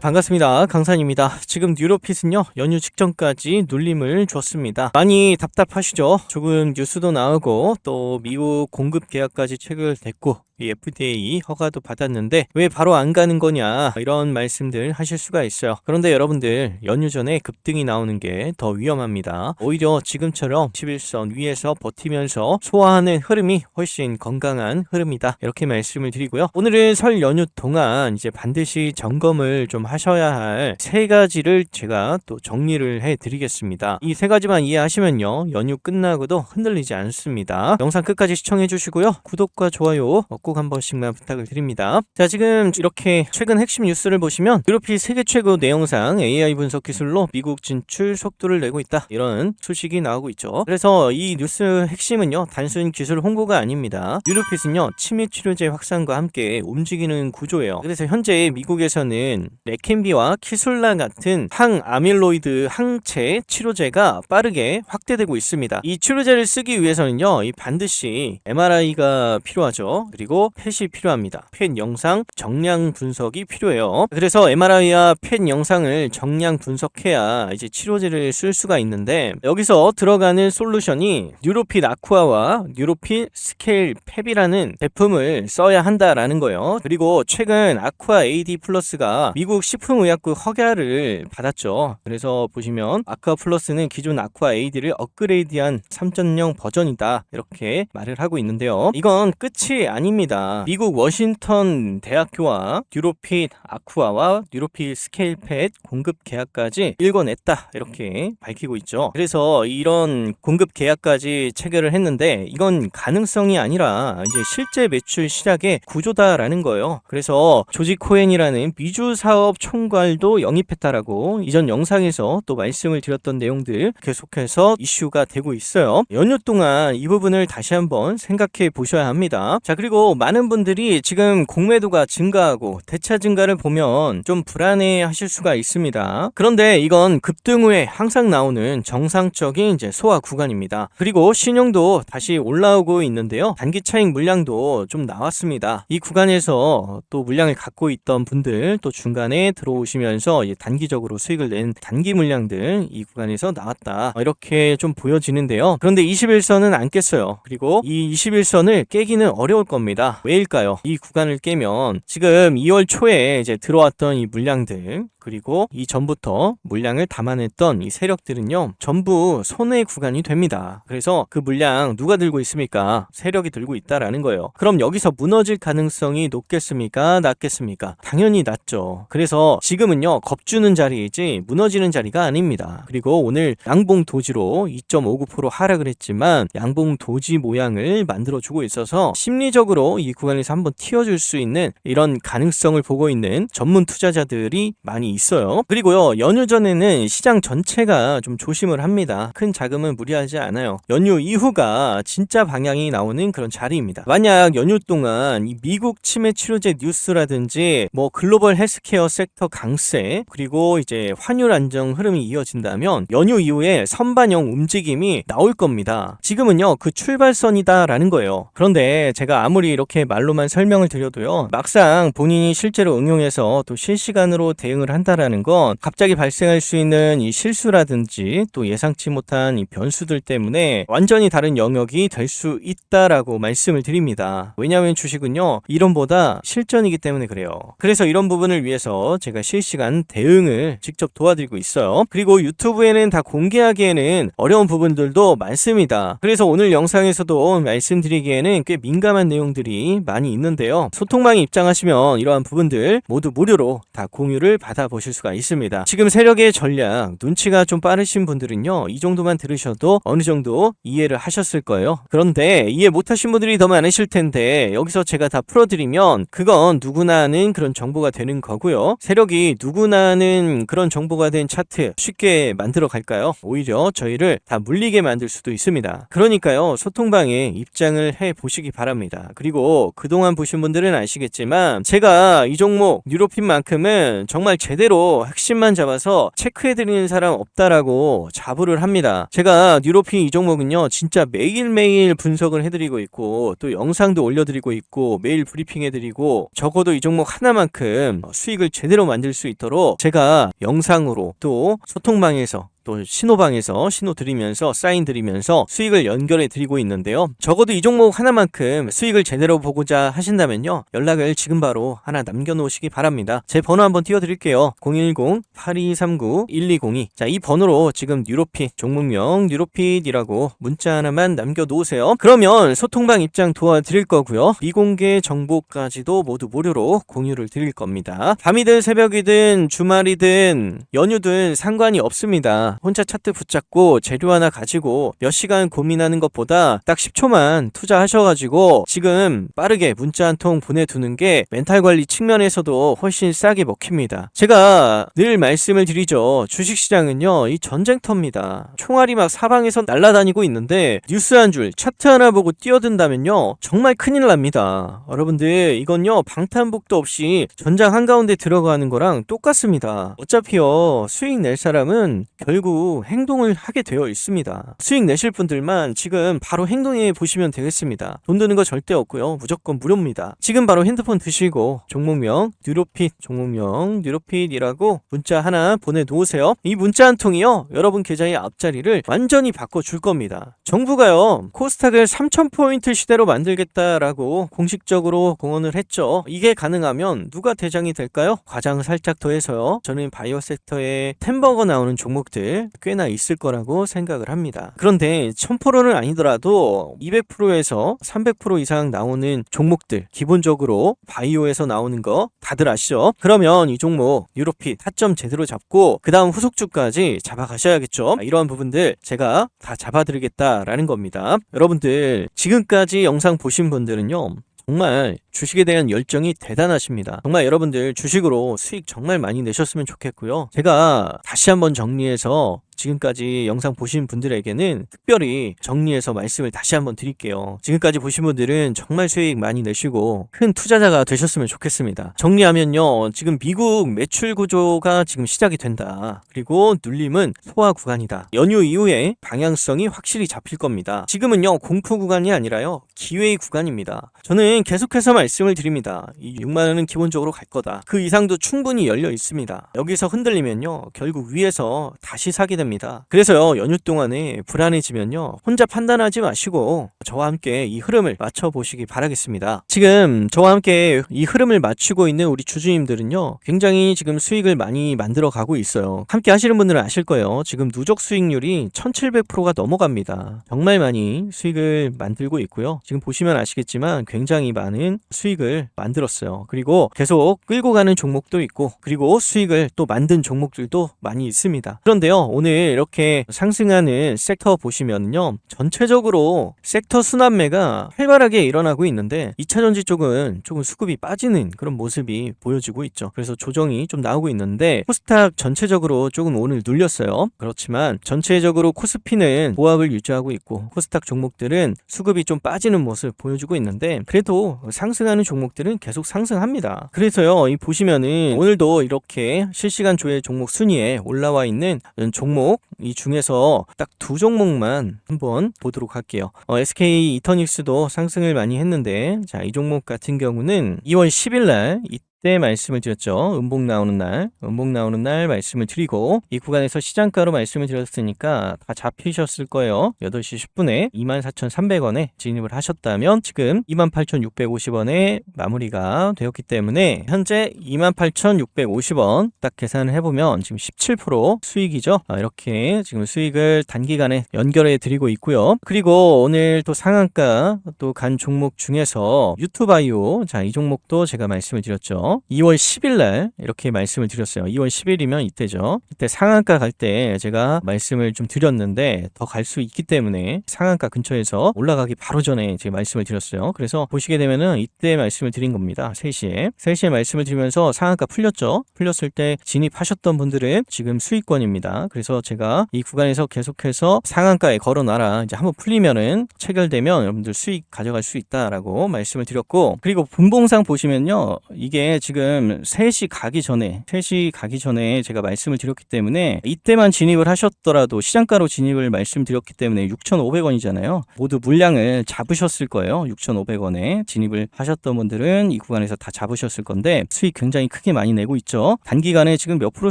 반갑습니다. 강산입니다. 지금 뉴로핏은요, 연휴 직전까지 눌림을 줬습니다. 많이 답답하시죠? 조금 뉴스도 나오고, 또 미국 공급 계약까지 체결됐고, 이 FDA 허가도 받았는데 왜 바로 안 가는 거냐 이런 말씀들 하실 수가 있어요. 그런데 여러분들 연휴 전에 급등이 나오는 게 더 위험합니다. 오히려 지금처럼 11선 위에서 버티면서 소화하는 흐름이 훨씬 건강한 흐름이다. 이렇게 말씀을 드리고요. 오늘은 설 연휴 동안 이제 반드시 점검을 좀 하셔야 할 세 가지를 제가 또 정리를 해 드리겠습니다. 이 세 가지만 이해하시면요. 연휴 끝나고도 흔들리지 않습니다. 영상 끝까지 시청해 주시고요. 구독과 좋아요 꼭한 번씩만 부탁을 드립니다. 자, 지금 이렇게 최근 핵심 뉴스를 보시면 유로피 세계 최고 내용상 AI 분석 기술로 미국 진출 속도를 내고 있다. 이런 소식이 나오고 있죠. 그래서 이 뉴스 핵심은요. 단순 기술 홍보가 아닙니다. 유로핏은요. 치매 치료제 확산과 함께 움직이는 구조예요. 그래서 현재 미국에서는 레켄비와 키술라 같은 항아밀로이드 항체 치료제가 빠르게 확대되고 있습니다. 이 치료제를 쓰기 위해서는요. 이 반드시 MRI가 필요하죠. 그리고 펫이 필요합니다. 펫 영상 정량 분석이 필요해요. 그래서 MRI와 펫 영상을 정량 분석해야 이제 치료제를 쓸 수가 있는데 여기서 들어가는 솔루션이 뉴로핏 아쿠아와 뉴로핏 스케일 펩이라는 제품을 써야 한다라는 거예요. 그리고 최근 아쿠아 AD 플러스가 미국 식품의약국 허가를 받았죠. 그래서 보시면 아쿠아 플러스는 기존 아쿠아 AD를 업그레이드한 3.0 버전이다. 이렇게 말을 하고 있는데요. 이건 끝이 아닙니다. 미국 워싱턴 대학교와 뉴로핏 아쿠아와 뉴로핏 스케일팻 공급 계약까지 읽어냈다. 이렇게 밝히고 있죠. 그래서 이런 공급 계약까지 체결을 했는데 이건 가능성이 아니라 이제 실제 매출 시작의 구조다라는 거예요. 그래서 조지 코엔이라는 미주 사업 총괄도 영입했다라고 이전 영상에서 또 말씀을 드렸던 내용들 계속해서 이슈가 되고 있어요. 연휴 동안 이 부분을 다시 한번 생각해 보셔야 합니다. 자, 그리고 많은 분들이 지금 공매도가 증가하고 대차 증가를 보면 좀 불안해 하실 수가 있습니다. 그런데 이건 급등 후에 항상 나오는 정상적인 이제 소화 구간입니다. 그리고 신용도 다시 올라오고 있는데요. 단기 차익 물량도 좀 나왔습니다. 이 구간에서 또 물량을 갖고 있던 분들 또 중간에 들어오시면서 단기적으로 수익을 낸 단기 물량들 이 구간에서 나왔다. 이렇게 좀 보여지는데요. 그런데 21선은 안 깼어요. 그리고 이 21선을 깨기는 어려울 겁니다. 왜일까요? 이 구간을 깨면 지금 2월 초에 이제 들어왔던 이 물량들 그리고 이 전부터 물량을 담아냈던 이 세력들은요 전부 손해 구간이 됩니다. 그래서 그 물량 누가 들고 있습니까? 세력이 들고 있다라는 거예요. 그럼 여기서 무너질 가능성이 높겠습니까? 낮겠습니까? 당연히 낮죠. 그래서 지금은요 겁주는 자리이지 무너지는 자리가 아닙니다. 그리고 오늘 양봉 도지로 2.59% 하락을 했지만 양봉 도지 모양을 만들어주고 있어서 심리적으로 이 구간에서 한번 튀어줄 수 있는 이런 가능성을 보고 있는 전문 투자자들이 많이 있어요. 그리고요, 연휴 전에는 시장 전체가 좀 조심을 합니다. 큰 자금은 무리하지 않아요. 연휴 이후가 진짜 방향이 나오는 그런 자리입니다. 만약 연휴 동안 이 미국 치매 치료제 뉴스라든지 뭐 글로벌 헬스케어 섹터 강세 그리고 이제 환율 안정 흐름이 이어진다면 연휴 이후에 선반영 움직임이 나올 겁니다. 지금은요, 그 출발선이다라는 거예요. 그런데 제가 아무리 이렇게 말로만 설명을 드려도요, 막상 본인이 실제로 응용해서 또 실시간으로 대응을 한다라는 건 갑자기 발생할 수 있는 이 실수라든지 또 예상치 못한 이 변수들 때문에 완전히 다른 영역이 될 수 있다라고 말씀을 드립니다. 왜냐하면 주식은요, 이론보다 실전이기 때문에 그래요. 그래서 이런 부분을 위해서 제가 실시간 대응을 직접 도와드리고 있어요. 그리고 유튜브에는 다 공개하기에는 어려운 부분들도 많습니다. 그래서 오늘 영상에서도 말씀드리기에는 꽤 민감한 내용들이 많이 있는데요. 소통방에 입장하시면 이러한 부분들 모두 무료로 다 공유를 받아 보실 수가 있습니다. 지금 세력의 전략, 눈치가 좀 빠르신 분들은요, 이 정도만 들으셔도 어느 정도 이해를 하셨을 거예요. 그런데 이해 못하신 분들이 더 많으실 텐데, 여기서 제가 다 풀어드리면, 그건 누구나 아는 그런 정보가 되는 거고요. 세력이 누구나 아는 그런 정보가 된 차트 쉽게 만들어 갈까요? 오히려 저희를 다 물리게 만들 수도 있습니다. 그러니까요, 소통방에 입장을 해 보시기 바랍니다. 그리고 그동안 보신 분들은 아시겠지만, 제가 이 종목 뉴로핀만큼은 정말 제대로 제대로 핵심만 잡아서 체크해드리는 사람 없다라고 자부를 합니다. 제가 뉴로피 이 종목은요, 진짜 매일매일 분석을 해드리고 있고, 또 영상도 올려드리고 있고, 매일 브리핑해드리고, 적어도 이 종목 하나만큼 수익을 제대로 만들 수 있도록 제가 영상으로 또 소통방에서 또 신호방에서 신호 드리면서 사인 드리면서 수익을 연결해 드리고 있는데요. 적어도 이 종목 하나만큼 수익을 제대로 보고자 하신다면요. 연락을 지금 바로 하나 남겨 놓으시기 바랍니다. 제 번호 한번 띄워 드릴게요. 010-8239-1202. 자, 이 번호로 지금 뉴로핏 종목명 뉴로핏이라고 문자 하나만 남겨 놓으세요. 그러면 소통방 입장 도와드릴 거고요. 미공개 정보까지도 모두 무료로 공유를 드릴 겁니다. 밤이든 새벽이든 주말이든 연휴든 상관이 없습니다. 혼자 차트 붙잡고 재료 하나 가지고 몇 시간 고민하는 것보다 딱 10초만 투자하셔가지고 지금 빠르게 문자 한 통 보내두는 게 멘탈 관리 측면에서도 훨씬 싸게 먹힙니다. 제가 늘 말씀을 드리죠. 주식시장은요, 이 전쟁터입니다. 총알이 막 사방에서 날아다니고 있는데 뉴스 한 줄, 차트 하나 보고 뛰어든다면요, 정말 큰일 납니다. 여러분들, 이건요, 방탄복도 없이 전장 한가운데 들어가는 거랑 똑같습니다. 어차피요, 수익 낼 사람은 결국 행동을 하게 되어 있습니다. 수익 내실 분들만 지금 바로 행동해 보시면 되겠습니다. 돈 드는 거 절대 없고요. 무조건 무료입니다. 지금 바로 핸드폰 드시고 종목명 뉴로핏 종목명 뉴로핏이라고 문자 하나 보내놓으세요. 이 문자 한 통이요. 여러분 계좌의 앞자리를 완전히 바꿔줄 겁니다. 정부가요. 코스닥을 3,000포인트 시대로 만들겠다라고 공식적으로 공언을 했죠. 이게 가능하면 누가 대장이 될까요? 과장 살짝 더해서요. 저는 바이오 섹터에 템버거 나오는 종목들 꽤나 있을 거라고 생각을 합니다. 그런데 1000%는 아니더라도 200%에서 300% 이상 나오는 종목들 기본적으로 바이오에서 나오는 거 다들 아시죠? 그러면 이 종목 유로핏 타점 제대로 잡고 그 다음 후속주까지 잡아가셔야겠죠? 이러한 부분들 제가 다 잡아드리겠다라는 겁니다. 여러분들 지금까지 영상 보신 분들은요 정말 주식에 대한 열정이 대단하십니다. 정말 여러분들 주식으로 수익 정말 많이 내셨으면 좋겠고요. 제가 다시 한번 정리해서 지금까지 영상 보신 분들에게는 특별히 정리해서 말씀을 다시 한번 드릴게요. 지금까지 보신 분들은 정말 수익 많이 내시고 큰 투자자가 되셨으면 좋겠습니다. 정리하면요. 지금 미국 매출 구조가 지금 시작이 된다. 그리고 눌림은 소화 구간이다. 연휴 이후에 방향성이 확실히 잡힐 겁니다. 지금은요. 공포 구간이 아니라요. 기회의 구간입니다. 저는 계속해서 말씀을 드립니다. 이 6만 원은 기본적으로 갈 거다. 그 이상도 충분히 열려 있습니다. 여기서 흔들리면요. 결국 위에서 다시 사게 됩니다. 됩니다. 그래서요, 연휴 동안에 불안해지면요, 혼자 판단하지 마시고 저와 함께 이 흐름을 맞춰보시기 바라겠습니다. 지금 저와 함께 이 흐름을 맞추고 있는 우리 주주님들은요, 굉장히 지금 수익을 많이 만들어 가고 있어요. 함께 하시는 분들은 아실 거예요. 지금 누적 수익률이 1700%가 넘어갑니다. 정말 많이 수익을 만들고 있고요. 지금 보시면 아시겠지만 굉장히 많은 수익을 만들었어요. 그리고 계속 끌고 가는 종목도 있고, 그리고 수익을 또 만든 종목들도 많이 있습니다. 그런데요, 오늘 이렇게 상승하는 섹터 보시면요. 전체적으로 섹터 순환매가 활발하게 일어나고 있는데 2차전지 쪽은 조금 수급이 빠지는 그런 모습이 보여지고 있죠. 그래서 조정이 좀 나오고 있는데 코스닥 전체적으로 조금 오늘 눌렸어요. 그렇지만 전체적으로 코스피는 보합을 유지하고 있고 코스닥 종목들은 수급이 좀 빠지는 모습 보여주고 있는데 그래도 상승하는 종목들은 계속 상승합니다. 그래서요. 이 보시면은 오늘도 이렇게 실시간 조회 종목 순위에 올라와 있는 종목 종목 이 중에서 딱 두 종목만 한번 보도록 할게요. 어, SK 이터닉스도 상승을 많이 했는데 자 이 종목 같은 경우는 2월 10일 날이 때 말씀을 드렸죠. 음봉 나오는 날, 음봉 나오는 날 말씀을 드리고 이 구간에서 시장가로 말씀을 드렸으니까 다 잡히셨을 거예요. 8시 10분에 24,300원에 진입을 하셨다면 지금 28,650원에 마무리가 되었기 때문에 현재 28,650원 딱 계산을 해보면 지금 17% 수익이죠. 아, 이렇게 지금 수익을 단기간에 연결해 드리고 있고요. 그리고 오늘 또 상한가 또 간 종목 중에서 유튜바이오 자 이 종목도 제가 말씀을 드렸죠. 2월 10일 날 이렇게 말씀을 드렸어요. 2월 10일이면 이때죠. 이때 상한가 갈 때 제가 말씀을 좀 드렸는데 더 갈 수 있기 때문에 상한가 근처에서 올라가기 바로 전에 제가 말씀을 드렸어요. 그래서 보시게 되면은 이때 말씀을 드린 겁니다. 3시에. 3시에 말씀을 드리면서 상한가 풀렸죠. 풀렸을 때 진입하셨던 분들은 지금 수익권입니다. 그래서 제가 이 구간에서 계속해서 상한가에 걸어놔라. 이제 한번 풀리면은 체결되면 여러분들 수익 가져갈 수 있다라고 말씀을 드렸고 그리고 분봉상 보시면요. 이게 지금 3시 가기 전에 3시 가기 전에 제가 말씀을 드렸기 때문에 이때만 진입을 하셨더라도 시장가로 진입을 말씀드렸기 때문에 6,500원이잖아요. 모두 물량을 잡으셨을 거예요. 6,500원에 진입을 하셨던 분들은 이 구간에서 다 잡으셨을 건데 수익 굉장히 크게 많이 내고 있죠. 단기간에 지금 몇 프로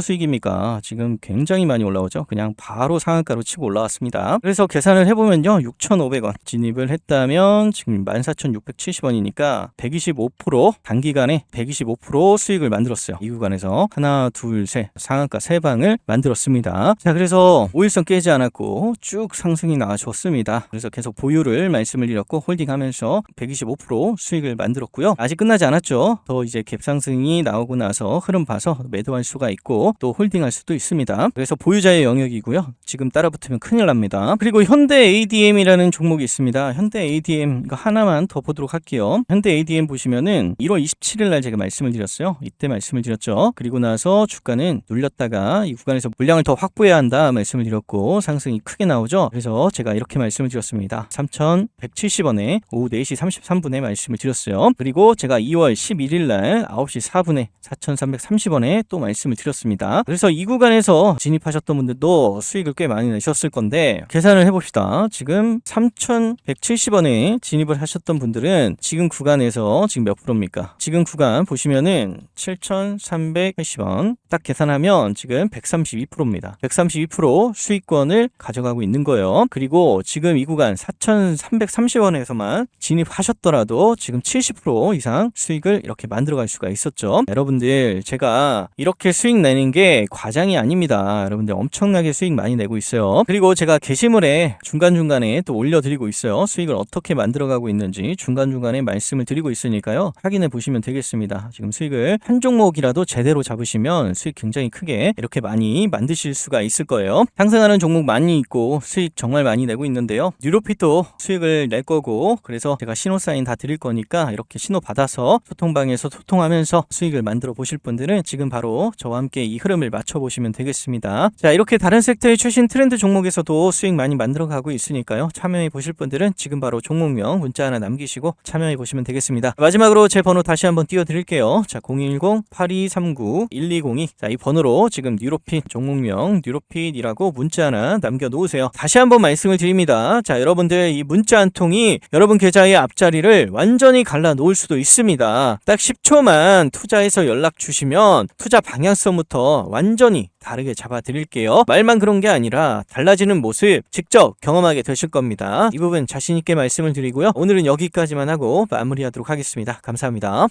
수익입니까? 지금 굉장히 많이 올라오죠. 그냥 바로 상한가로 치고 올라왔습니다. 그래서 계산을 해보면요. 6,500원 진입을 했다면 지금 14,670원이니까 125% 단기간에 125% 수익을 만들었어요. 이 구간에서 하나, 둘, 셋 상한가 세 방을 만들었습니다. 자, 그래서 5일선 깨지 않았고 쭉 상승이 나와줬습니다. 그래서 계속 보유를 말씀을 드렸고 홀딩하면서 125% 수익을 만들었고요. 아직 끝나지 않았죠. 더 이제 갭 상승이 나오고 나서 흐름 봐서 매도할 수가 있고 또 홀딩할 수도 있습니다. 그래서 보유자의 영역이고요. 지금 따라붙으면 큰일 납니다. 그리고 현대 ADM이라는 종목이 있습니다. 현대 ADM 이거 하나만 더 보도록 할게요. 현대 ADM 보시면은 1월 27일 날 제가 말씀을 드렸어요. 이때 말씀을 드렸죠. 그리고 나서 주가는 눌렸다가 이 구간에서 물량을 더 확보해야 한다 말씀을 드렸고 상승이 크게 나오죠. 그래서 제가 이렇게 말씀을 드렸습니다. 3,170원에 오후 4시 33분에 말씀을 드렸어요. 그리고 제가 2월 11일 날 9시 4분에 4,330원에 또 말씀을 드렸습니다. 그래서 이 구간에서 진입하셨던 분들도 수익을 꽤 많이 내셨을 건데 계산을 해봅시다. 지금 3,170원에 진입을 하셨던 분들은 지금 구간에서 지금 몇 프로입니까? 지금 구간 보시면 은 7,380원 딱 계산하면 지금 132%입니다. 132% 수익권을 가져가고 있는 거예요. 그리고 지금 이 구간 4,330원에서만 진입하셨더라도 지금 70% 이상 수익을 이렇게 만들어갈 수가 있었죠. 여러분들 제가 이렇게 수익 내는 게 과장이 아닙니다. 여러분들 엄청나게 수익 많이 내고 있어요. 그리고 제가 게시물에 중간중간에 또 올려드리고 있어요. 수익을 어떻게 만들어가고 있는지 중간중간에 말씀을 드리고 있으니까요. 확인해 보시면 되겠습니다. 지금 수익을 한 종목이라도 제대로 잡으시면 수익 굉장히 크게 이렇게 많이 만드실 수가 있을 거예요. 상승하는 종목 많이 있고 수익 정말 많이 내고 있는데요. 뉴로핏도 수익을 낼 거고 그래서 제가 신호 사인 다 드릴 거니까 이렇게 신호 받아서 소통방에서 소통하면서 수익을 만들어 보실 분들은 지금 바로 저와 함께 이 흐름을 맞춰 보시면 되겠습니다. 자 이렇게 다른 섹터의 최신 트렌드 종목에서도 수익 많이 만들어 가고 있으니까요. 참여해 보실 분들은 지금 바로 종목명 문자 하나 남기시고 참여해 보시면 되겠습니다. 마지막으로 제 번호 다시 한번 띄워 드릴게요. 자 010-8239-1202 자 이 번호로 지금 뉴로핏 종목명 뉴로핏이라고 문자 하나 남겨 놓으세요. 다시 한번 말씀을 드립니다. 자 여러분들 이 문자 한 통이 여러분 계좌의 앞자리를 완전히 갈라 놓을 수도 있습니다. 딱 10초만 투자해서 연락 주시면 투자 방향성부터 완전히 다르게 잡아 드릴게요. 말만 그런 게 아니라 달라지는 모습 직접 경험하게 되실 겁니다. 이 부분 자신 있게 말씀을 드리고요. 오늘은 여기까지만 하고 마무리하도록 하겠습니다. 감사합니다.